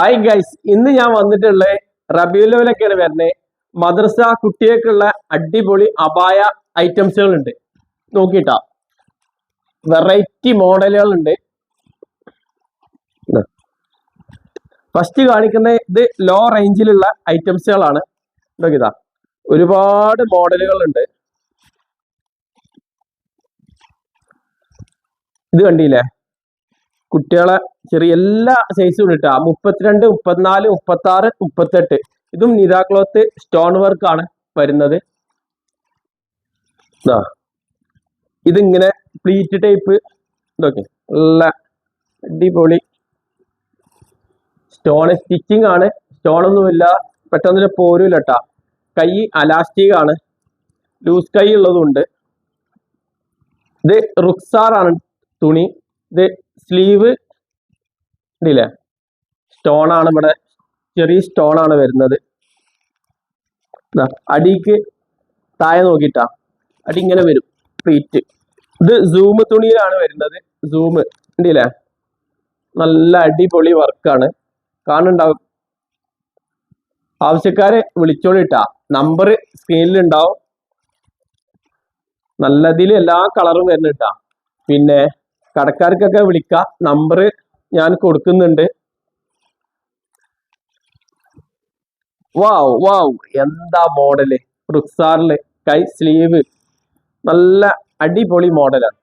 Hi guys ഇന്ന് ഞാൻ വന്നിട്ടുള്ള റബിയുലൊക്കെയാണ് വരുന്നത്. മദ്രസ കുട്ടികൾക്കുള്ള അടിപൊളി അപായ ഐറ്റംസുകളുണ്ട്. നോക്കിട്ടാ വെറൈറ്റി മോഡലുകളുണ്ട്. ഫസ്റ്റ് കാണിക്കുന്ന ഇത് ലോ റേഞ്ചിലുള്ള ഐറ്റംസുകളാണ്. നോക്കിതാ ഒരുപാട് മോഡലുകളുണ്ട്. ഇത് കണ്ടില്ലേ? കുട്ടികളെ ചെറിയ എല്ലാ സൈസും ഇട്ടാ മുപ്പത്തിരണ്ട് മുപ്പത്തിനാല് മുപ്പത്തി ആറ് മുപ്പത്തെട്ട്. ഇതും നിതാ ക്ലോത്ത് സ്റ്റോൺ വർക്ക് ആണ് വരുന്നത്. ഇതിങ്ങനെ പ്ലീറ്റ് ടൈപ്പ് ഇതൊക്കെ നല്ല അടിപൊളി സ്റ്റോൺ സ്റ്റിച്ചിങ് ആണ്. സ്റ്റോൺ ഒന്നുമില്ല പെട്ടെന്ന് പോരൂല കേട്ടാ കൈ അലാസ്റ്റിക് ആണ്. ലൂസ് കൈ ഉള്ളതുണ്ട്. ഇത് റുക്സാർ ആണ് തുണി. ഇത് സ്ലീവ് ഇല്ലേ സ്റ്റോൺ ആണ് ഇവിടെ. ചെറിയ സ്റ്റോൺ ആണ് വരുന്നത്. അടിക്ക് താഴെ നോക്കിട്ടാ അടി ഇങ്ങനെ വരും. പ്ലീറ്റ് ഇത് സൂം തുണിയിലാണ് വരുന്നത്. സൂം ഉണ്ടല്ലേ നല്ല അടിപൊളി വർക്കാണ് കാണുന്നുണ്ടാവും. ആവശ്യക്കാരെ വിളിച്ചോളിട്ടാ. നമ്പർ സ്ക്രീനിൽ ഉണ്ടാവും. നല്ലതിൽ എല്ലാ കളറും വരുന്നിട്ടാ. പിന്നെ കടക്കാർക്കൊക്കെ വിളിക്കാം. നമ്പർ ഞാൻ കൊടുക്കുന്നുണ്ട്. വാവ് വാവ് എന്താ മോഡൽ റുക്സാറിൽ കൈ സ്ലീവ് നല്ല അടിപൊളി മോഡലാണ്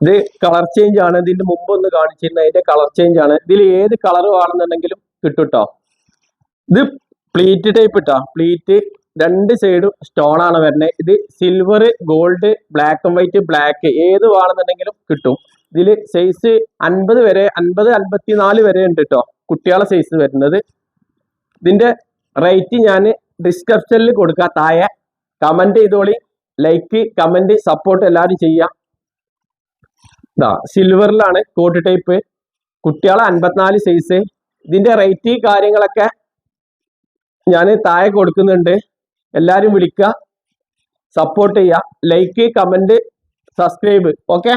ഇത് കളർ ചേഞ്ച് ആണ്. ഇതിന്റെ മുമ്പ് ഒന്ന് കാണിച്ചിരുന്ന. അതിന്റെ കളർ ചേഞ്ച് ആണ്. ഇതിൽ ഏത് കളർ വേണമെന്നുണ്ടെങ്കിലും കിട്ടും കേട്ടോ ഇത് പ്ലീറ്റ് ടൈപ്പ് ഇട്ടാ. പ്ലീറ്റ് രണ്ട് സൈഡും സ്റ്റോൺ ആണ് വരുന്നത്. ഇത് silver gold black and white black ഏത് വേണമെന്നുണ്ടെങ്കിലും കിട്ടും. ഇതിൽ സൈസ് അൻപത് വരെ അൻപത് അൻപത്തി നാല് വരെ ഉണ്ട് കേട്ടോ കുട്ടികളെ സൈസ് വരുന്നത്. ഇതിന്റെ റേറ്റ് ഞാൻ ഡിസ്ക്രിപ്ഷനിൽ കൊടുക്കാം. താഴെ കമന്റ് ചെയ്തോളി. ലൈക്ക് കമന്റ് സപ്പോർട്ട് എല്ലാവരും ചെയ്യാം. ഇതാ സിൽവറിലാണ് കോട്ട് ടൈപ്പ് കുട്ടികളെ അൻപത്തിനാല് സൈസ് ഇതിന്റെ റേറ്റ് കാര്യങ്ങളൊക്കെ ഞാൻ താഴെ കൊടുക്കുന്നുണ്ട്. എല്ലാവരും വിളിക്കുക. സപ്പോർട്ട് ചെയ്യുക. Like comment subscribe okay